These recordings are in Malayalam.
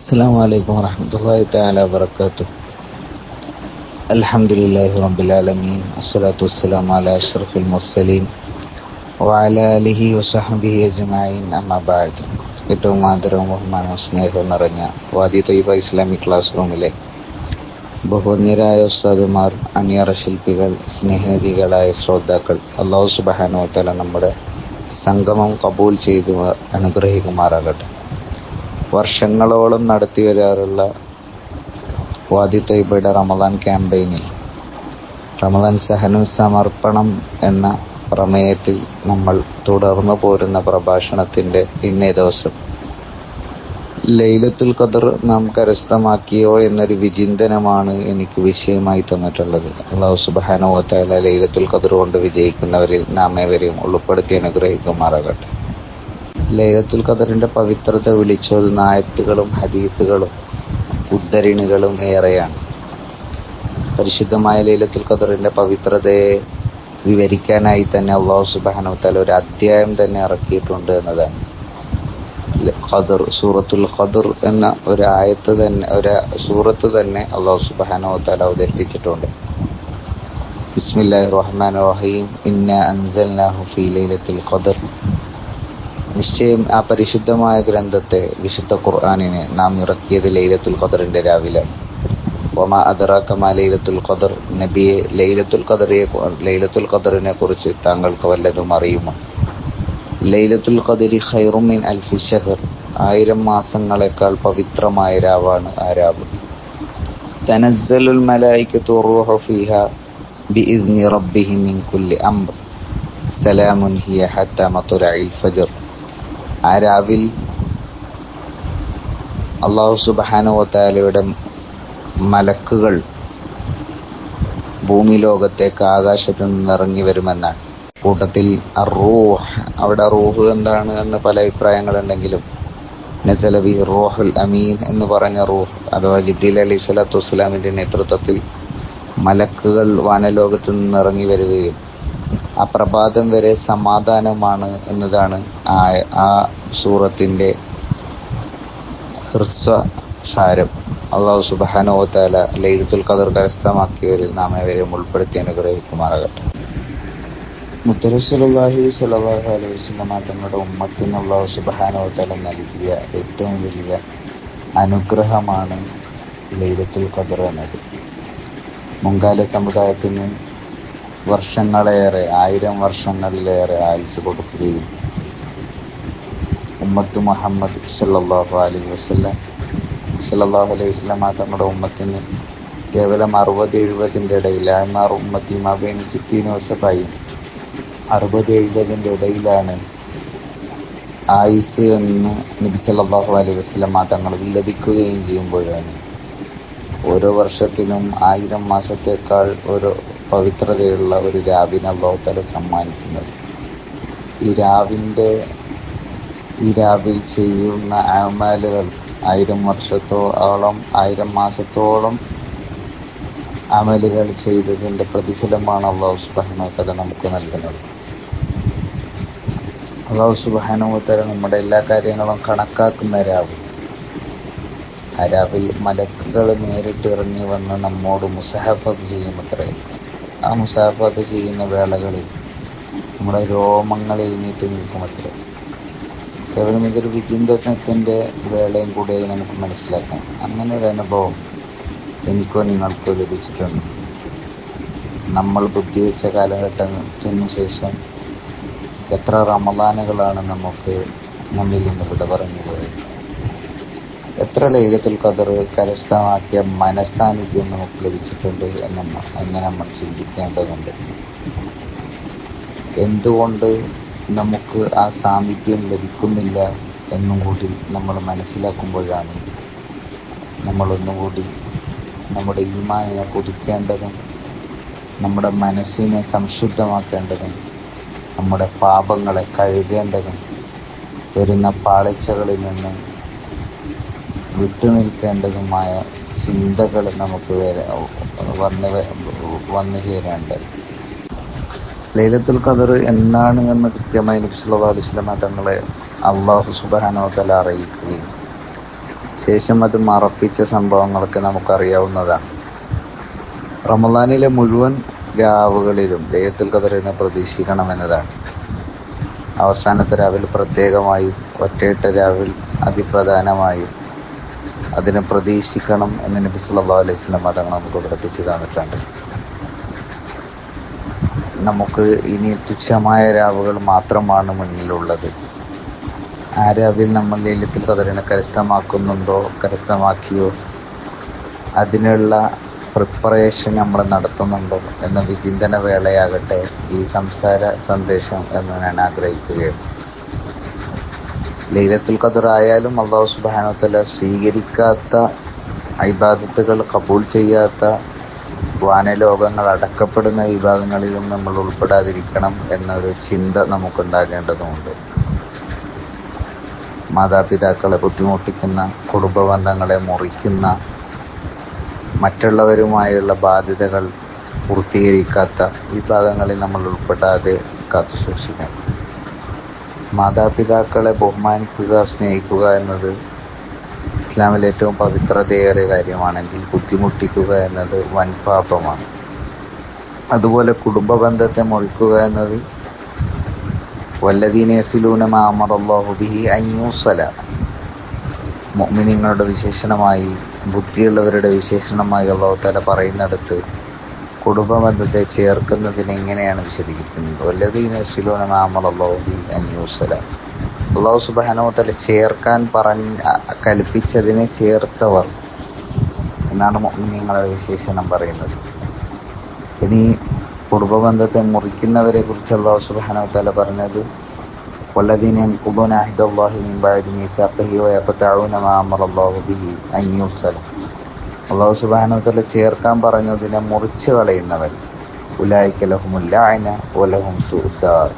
السلام عليكم ورحمة الله تعالى وبركاته الحمد لله رب العالمين الصلاة والسلام على أشرف المرسلين وعلى آله وصحبه أجمعين أما بعد ഏറ്റവും ആദരവും ബഹുമാനവും സ്നേഹവും നിറഞ്ഞ വാദി തൈബ ഇസ്ലാമിക് ക്ലാസ് റൂമിലെ ബഹുനിരായ ഉസ്താദുമാർ അണിയറ ശില്പികൾ സ്നേഹനിധികളായ ശ്രോതാക്കൾ അള്ളാഹു സുബാനോത്തല നമ്മുടെ സംഗമം കബൂൽ ചെയ്തു അനുഗ്രഹിക്കുമാറാകട്ടെ വർഷങ്ങളോളം നടത്തി വരാറുള്ള വാദി തൊയ്ബയുടെ റമദാൻ ക്യാമ്പയിനിൽ. റമദാൻ സഹനു സമർപ്പണം എന്ന പ്രമേയത്തിൽ നമ്മൾ തുടർന്നു പോരുന്ന പ്രഭാഷണത്തിന്റെ ഇന്നേ ദിവസം. ലൈലത്തുൽ ഖദർ നാം കരസ്ഥമാക്കിയോ എന്നൊരു വിചിന്തനമാണ് എനിക്ക് വിഷയമായി തന്നിട്ടുള്ളത്. അള്ളാഹു തആല ലൈലത്തുൽ ഖദർ കൊണ്ട് വിജയിക്കുന്നവരിൽ നാം ഏവരെയും ഉൾപ്പെടുത്തി അനുഗ്രഹിക്കുമാറാകട്ടെ. ലൈലത്തുൽ ഖദറിന്റെ പവിത്രത വിളിച്ചോതുന്ന ആയത്തുകളും ഹദീസുകളും ഉദ്ധരണികളും ഏറെയാണ്. പരിശുദ്ധമായ ലൈലത്തുൽ ഖദറിന്റെ പവിത്രതയെ വിവരിക്കാനായി തന്നെ അള്ളാഹു വ തആല ഒരു അധ്യായം തന്നെ ഇറക്കിയിട്ടുണ്ട് എന്നതാണ്. ഖദർ സൂറത്തുൽ ഖദർ എന്ന ഒരു ആയത്ത് തന്നെ ഒരു സൂറത്ത് തന്നെ അള്ളാഹു വ തആല അവതരിപ്പിച്ചിട്ടുണ്ട്. ബിസ്മില്ലാഹിർ റഹ്മാൻ റഹീം. ഇന്ന അൻസൽനാഹു ഫീ ലൈലത്തുൽ ഖദർ. നിശ്ചയം ആ പരിശുദ്ധമായ ഗ്രന്ഥത്തെ വിശുദ്ധ ഖുർആാനിനെ നാം ഇറക്കിയത് ലൈലത്തുൽ ഖദറിന്റെ രാവിലെ. ഒമ അദറാക്കമ ലൈലത്തുൽ ഖദർ? നബിയെ ലൈലത്തുൽ ഖദറിയെ ലൈലത്തുൽ ഖദറിനെ കുറിച്ച് താങ്കൾക്ക് വല്ലതും അറിയുമോ? ലൈലത്തുൽ ഖദരി ഖൈറുമിൻ അൽഫി ഷഹർ ആയിരം മാസങ്ങളെക്കാൾ പവിത്രമായ രാവാണ് ആ രാവ്. തനസ്സലുൽ മലായിക്കത്തു റൂഹു ഫീഹ ബിഇസ്നി മിൻ കുല്ലി അംർ. സലാമുൻ ഹിയ ഹത്ത മത്തുലഇൽ ഫജ്ർ. ആ രാവിൽ അള്ളാഹു സുബാനുവത്താലയുടെ മലക്കുകൾ ഭൂമി ലോകത്തേക്ക് ആകാശത്ത് നിന്ന് ഇറങ്ങി വരുമെന്നാണ്. കൂട്ടത്തിൽ റൂഹ് അവിടെ റൂഹ് എന്താണ് എന്ന് പല അഭിപ്രായങ്ങളുണ്ടെങ്കിലും നസലബി റോഹുൽ അമീൻ എന്ന് പറഞ്ഞ റൂഹ് അഥവാ ജിബ്രീൽ അലി സ്വലാത്തു വസ്സലാമിന്റെ നേതൃത്വത്തിൽ മലക്കുകൾ വാനലോകത്ത് നിന്ന് ഇറങ്ങി വരികയും ആ പ്രഭാതം വരെ സമാധാനമാണ് എന്നതാണ് ആ ആ സൂറത്തിന്റെ ഹ്രസ്വ സാരം അള്ളാഹു സുബാനോത്താല ലൈലത്തുൽ ഖദർ കരസ്ഥമാക്കിയവരിൽ നാം ഏവരെയും ഉൾപ്പെടുത്തി അനുഗ്രഹിക്കുമാറാകട്ടെ. മുത്തരസുലാഹി സലാഹു അലൈഹി വസ്ലമ തങ്ങളുടെ ഉമ്മത്തിന് അള്ളാഹു സുബാനോത്താല നൽകിയ ഏറ്റവും വലിയ അനുഗ്രഹമാണ് ലൈലത്തുൽ ഖദർ എന്നത്. മുങ്കാല സമുദായത്തിന് വർഷങ്ങളേറെ ആയിരം വർഷങ്ങളിലേറെ ആയുസ് കൊടുക്കുകയും ഉമ്മത്ത് മുഹമ്മദ് സല്ലാഹു അലൈഹി വസ്ലം സല്ലാഹു അലൈഹി വസ്ലമ തങ്ങളുടെ ഉമ്മത്തിന് കേവലം അറുപത് എഴുപതിന്റെ ഇടയിൽ ആമാർ ഉമ്മത്തി മബൈൻ സിത്തീൻ വസഫായി അറുപത് എഴുപതിന്റെ ഇടയിലാണ് ആയുസ് എന്ന് നബി സല്ലാഹു അലൈഹി വസ്ലമ തങ്ങൾ ലഭിക്കുകയും ചെയ്യുമ്പോഴാണ്. ഓരോ വർഷത്തിനും ആയിരം മാസത്തേക്കാൾ ഒരു പവിത്രതയുള്ള ഒരു രാവിനെ അള്ളാഹുത്തല സമ്മാനിക്കുന്നത്. ഈ രാവിന്റെ ഈ രാവിൽ ചെയ്യുന്ന അമാലുകൾ ആയിരം വർഷത്തോളം ആയിരം മാസത്തോളം അമലുകൾ ചെയ്തതിന്റെ പ്രതിഫലമാണ് അള്ളാഹു സുബാനുത്തല നമുക്ക് നൽകുന്നത്. അള്ളാഹു സുബാനുത്തല നമ്മുടെ എല്ലാ കാര്യങ്ങളും കണക്കാക്കുന്ന രാവ് ആ രാവിൽ മലക്കുകൾ നേരിട്ട് ഇറങ്ങി വന്ന് നമ്മോട് മുസഹഫത് ചെയ്യുമത്രേ ആ മുസാഫത്ത് ചെയ്യുന്ന വേളകളിൽ നമ്മുടെ രോമങ്ങൾ എഴുന്നേറ്റ് നിൽക്കുമത്രേ കേവലം ഇതൊരു വിചിന്തനത്തിന്റെ വേളയും കൂടെ നമുക്ക് മനസ്സിലാക്കാം. അങ്ങനെ ഒരു അനുഭവം എനിക്കോ നിങ്ങൾക്കോ ലഭിച്ചിട്ടുണ്ട്. നമ്മൾ ബുദ്ധിവെച്ച കാലഘട്ടത്തിന് ശേഷം എത്ര റമദാനുകളാണ് നമുക്ക് നമ്മിൽ നിന്ന് വിട പറഞ്ഞു പോയത്? എത്ര ലേഖത്തിൽ ഖദർ കരസ്ഥമാക്കിയ മനസാന്നിധ്യം നമുക്ക് ലഭിച്ചിട്ടുണ്ട് എന്ന് എന്ന് നമ്മൾ ചിന്തിക്കേണ്ടതുണ്ട്? എന്തുകൊണ്ട് നമുക്ക് ആ സാമീപ്യം ലഭിക്കുന്നില്ല എന്നും കൂടി നമ്മൾ മനസ്സിലാക്കുമ്പോഴാണ് നമ്മളൊന്നും കൂടി നമ്മുടെ ഈമാനിനെ പുതുക്കേണ്ടതും നമ്മുടെ മനസ്സിനെ സംശുദ്ധമാക്കേണ്ടതും നമ്മുടെ പാപങ്ങളെ കഴുകേണ്ടതും വരുന്ന പാളിച്ചകളിൽ നിന്ന് വിട്ടുനിൽക്കേണ്ടതുമായ ചിന്തകൾ നമുക്ക് വന്ന് വന്നു ചേരാണ്ട് ലൈലത്തുൽ ഖദർ എന്നാണ് എന്ന് കൃത്യമായി നബി സല്ലല്ലാഹു അലൈഹി തങ്ങളെ അള്ളാഹു സുബ്ഹാനഹു വതആല അറിയിക്കുകയും ശേഷം അത് മറപ്പിച്ച സംഭവങ്ങളൊക്കെ നമുക്കറിയാവുന്നതാണ്. റമദാനിലെ മുഴുവൻ രാവുകളിലും ലയത്തുൽ ഖദറിനെ പ്രതീക്ഷിക്കണമെന്നതാണ്. അവസാനത്തെ രാവിൽ പ്രത്യേകമായും ഒറ്റയിട്ട രാവിൽ അതിപ്രധാനമായും അതിനെ പ്രതീക്ഷിക്കണം എന്ന് നബി സല്ലല്ലാഹു അലൈഹി വസല്ലം തങ്ങൾ നമുക്ക് പഠിപ്പിച്ചു തന്നിട്ടുണ്ട്. നമുക്ക് ഇനി തുച്ഛമായ രാവുകൾ മാത്രമാണ് മുന്നിലുള്ളത്. ആ രാവിൽ നമ്മൾ ലേലത്തിൽ ഖദറിനെ കരസ്ഥമാക്കുന്നുണ്ടോ കരസ്ഥമാക്കിയോ അതിനുള്ള പ്രിപ്പറേഷൻ നമ്മൾ നടത്തുന്നുണ്ടോ എന്ന വിചിന്തന വേളയാകട്ടെ ഈ സംസാര സന്ദേശം എന്ന് ഞാൻ ആഗ്രഹിക്കുകയാണ്. ലൈലത്തുൽ ഖദർ ആയാലും അള്ളാഹു സുബാനത്തല സ്വീകരിക്കാത്ത ഐബാദത്തുകൾ കബൂൾ ചെയ്യാത്ത വാനലോകങ്ങൾ അടക്കപ്പെടുന്ന വിഭാഗങ്ങളിലും നമ്മൾ ഉൾപ്പെടാതിരിക്കണം എന്നൊരു ചിന്ത നമുക്കുണ്ടാകേണ്ടതുണ്ട്. മാതാപിതാക്കളെ ബുദ്ധിമുട്ടിക്കുന്ന കുടുംബ ബന്ധങ്ങളെ മുറിക്കുന്ന മറ്റുള്ളവരുമായുള്ള ബാധ്യതകൾ പൂർത്തീകരിക്കാത്ത വിഭാഗങ്ങളിൽ നമ്മൾ ഉൾപ്പെടാതെ കാത്തു സൂക്ഷിക്കണം മാതാപിതാക്കളെ ബഹുമാനിക്കുക സ്നേഹിക്കുക എന്നത് ഇസ്ലാമിൽ ഏറ്റവും പവിത്രതയേറിയ കാര്യമാണെങ്കിൽ ബുദ്ധിമുട്ടിക്കുക എന്നത് വൻ പാപമാണ് അതുപോലെ കുടുംബ ബന്ധത്തെ മുറിക്കുക എന്നത് വല്ലദീനേസിലൂന മാമറല്ലാഹുബിഹി അയ്യൂസല മുഅ്മിനീങ്ങളുടെ വിശേഷണമായി ബുദ്ധിയുള്ളവരുടെ വിശേഷണമായി അള്ളാഹു തല പറയുന്നിടത്ത് കുടുംബ ബന്ധത്തെ ചേർക്കുന്നതിന് എങ്ങനെയാണ് വിശദീകരിക്കുന്നത് വല്ലദീനസിലൂന മാമറല്ലാഹുബി അയ്യൂസല അള്ളാഹു സുബാനോ തല ചേർക്കാൻ പറഞ്ഞ കൽപ്പിച്ചതിനെ ചേർത്തവർ എന്നാണ് മുഅ്മിനീങ്ങളുടെ വിശേഷണം പറയുന്നത് ഇനി കുടുംബ ബന്ധത്തെ മുറിക്കുന്നവരെ കുറിച്ച് അള്ളാഹു സുബാനോ തല പറഞ്ഞത് والذين ينقضون عهد الله من بعد ميثاقه ويقطعون ما أمر الله به أن يوصل അള്ളാഹു സുബാനത്തിൽ ചേർക്കാൻ പറഞ്ഞു പറഞ്ഞതിനെ മുറിച്ചു കളയുന്നവൻ. ഉലായിക്കലഹുമുല്ലായന ഒലഹും സുദ്ദാർ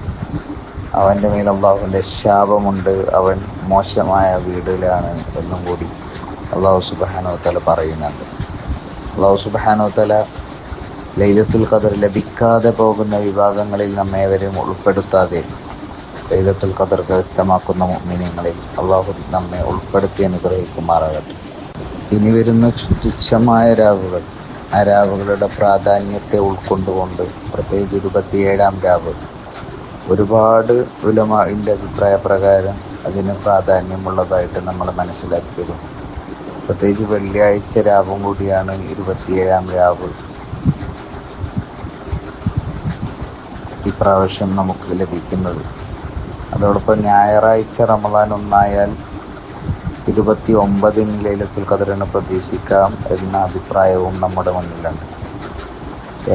അവന്റെ മേൽ അള്ളാഹുവിന്റെ ശാപമുണ്ട്. അവൻ മോശമായ വീടിലാണ് എന്നും കൂടി അള്ളാഹു സുബാനോത്തല പറയുന്നുണ്ട്. അള്ളാഹു സുബാനോത്തല ലൈലത്തുൽ ഖദർ ലഭിക്കാതെ പോകുന്ന വിഭാഗങ്ങളിൽ നമ്മേവരെയും ഉൾപ്പെടുത്താതെ ലൈലത്തുൽ ഖദർ കരസ്ഥമാക്കുന്ന മീനങ്ങളിൽ അള്ളാഹു നമ്മെ ഉൾപ്പെടുത്തി അനുഗ്രഹിക്കുമാറാകട്ടെ. ഇനി വരുന്ന തുച്ഛമായ രാവുകൾ ആ രാവുകളുടെ പ്രാധാന്യത്തെ ഉൾക്കൊണ്ടുകൊണ്ട് പ്രത്യേകിച്ച് ഇരുപത്തിയേഴാം രാവ്. ഒരുപാട് വിലമാന്റെ അഭിപ്രായ പ്രകാരം അതിന് പ്രാധാന്യമുള്ളതായിട്ട് നമ്മൾ മനസ്സിലാക്കിയിരുന്നു പ്രത്യേകിച്ച് വെള്ളിയാഴ്ച രാവും കൂടിയാണ് ഇരുപത്തിയേഴാം രാവ്. ഇപ്രാവശ്യം നമുക്ക് ലഭിക്കുന്നത്. അതോടൊപ്പം ഞായറാഴ്ച റമദാൻ ഒന്നായാൽ ഇരുപത്തി ഒമ്പതിന് ലൈലത്തുൽ ഖദറിന് പ്രതീക്ഷിക്കാം എന്ന അഭിപ്രായവും നമ്മുടെ മുന്നിലുണ്ട്.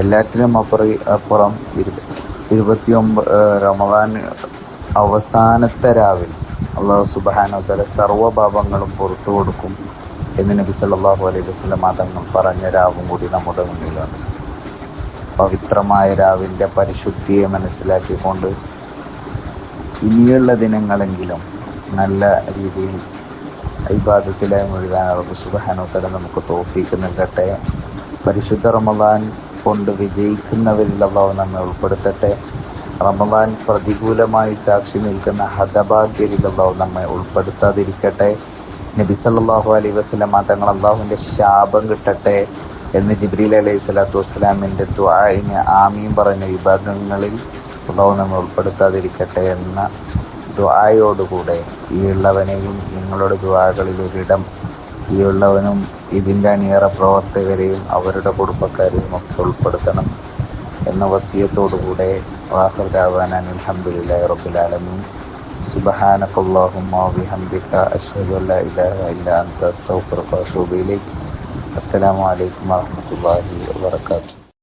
എല്ലാറ്റിനും അപ്പുറം അപ്പുറം ഇരുപത്തി ഒമ്പത് റമദാൻ അവസാനത്തെ രാവിൽ അള്ളാഹു സുബാനോ സർവഭാവങ്ങളും പുറത്തു കൊടുക്കും എന്ന് നബി സല്ലാഹു അലൈഹി വസ്ലം മാതങ്ങൾ പറഞ്ഞ രാവും കൂടി നമ്മുടെ മുന്നിലുണ്ട്. പവിത്രമായ രാവിന്റെ പരിശുദ്ധിയെ മനസ്സിലാക്കിക്കൊണ്ട് ഇനിയുള്ള ദിനങ്ങളെങ്കിലും നല്ല രീതിയിൽ ഇബാദത്തിലായി മുഴുകാൻ അറബ് തആല നമുക്ക് തോഫിക്ക് നൽകട്ടെ പരിശുദ്ധ റമദാൻ കൊണ്ട് വിജയിക്കുന്നവരിൽ അള്ളാഹു നമ്മെ ഉൾപ്പെടുത്തട്ടെ. റമദാൻ പ്രതികൂലമായി സാക്ഷി നിൽക്കുന്ന ഹതഭാഗ്യരിൽ അള്ളാഹു നമ്മെ ഉൾപ്പെടുത്താതിരിക്കട്ടെ. നബി സല്ലല്ലാഹു അലൈഹി വസ്ലമ തങ്ങൾ അള്ളാഹുവിന്റെ ശാപം കിട്ടട്ടെ എന്ന് ജിബ്രീൽ അലൈഹി സ്വലാത്തു വസ്സലാമിന്റെ ദ്വായിന് ആമീൻ പറഞ്ഞ വിഭാഗങ്ങളിൽ അള്ളാഹു നമ്മെ ഉൾപ്പെടുത്താതിരിക്കട്ടെ എന്ന ദ്വായോടുകൂടെ ഈ ഉള്ളവനെയും നിങ്ങളുടെ ദ്വാകളിൽ ഒരിടം ഈ ഉള്ളവനും ഇതിൻ്റെ അണിയറ പ്രവർത്തകരെയും അവരുടെ കുടുംബക്കാരെയും ഒക്കെ ഉൾപ്പെടുത്തണം എന്ന വസിയത്തോടുകൂടെ വാഹൃദാവാൻ അലഹമുല്ലാ റബുലാലമീൻ سبحانك اللهم وبحمدك أشهد أن لا إله إلا أنت أستغفرك وأتوب إليك السلام عليكم ورحمة الله وبركاته